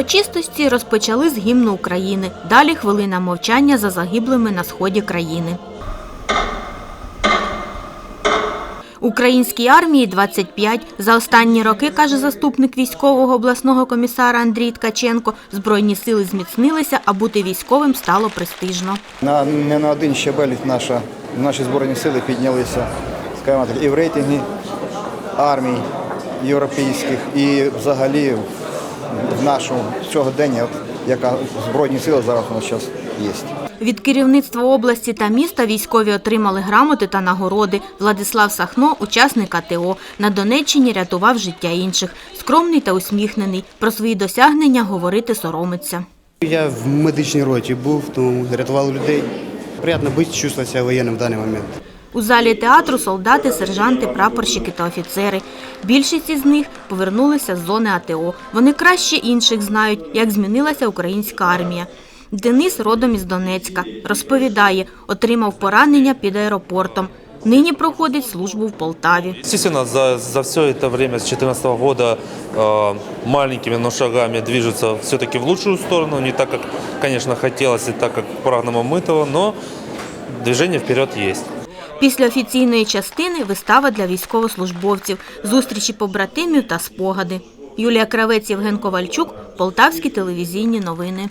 Гості розпочали з гімну України. Далі хвилина мовчання за загиблими на сході країни. Українській армії 25. За останні роки, каже заступник військового обласного комісара Андрій Ткаченко, збройні сили зміцнилися, а бути військовим стало престижно. На, не на один щабель наша, наші збройні сили піднялися скажімо так, і в рейтингі армій європейських, і взагалі в нашому сьогоденні, от, яка збройні сили зараз у нас зараз є. Від керівництва області та міста військові отримали грамоти та нагороди. Владислав Сахно, учасник АТО, на Донеччині рятував життя інших. Скромний та усміхнений. Про свої досягнення говорити соромиться. Я в медичній роті був, тому рятував людей. Приємно бути, чувствувати себе воєнним в даний момент. У залі театру солдати, сержанти, прапорщики та офіцери. Більшість із них повернулися з зони АТО. Вони краще інших знають, як змінилася українська армія. Денис родом із Донецька. Розповідає, отримав поранення під аеропортом. Нині проходить службу в Полтаві. Естественно, за, за все это время с 2014 года э, маленькими, но шагами движется все-таки в лучшую сторону. Не так, как, конечно, хотелось и так, как программа мы этого, но движение вперед есть. Після офіційної частини вистава для військовослужбовців, зустрічі побратимів та спогади. Юлія Кравець, Євген Ковальчук, Полтавські телевізійні новини.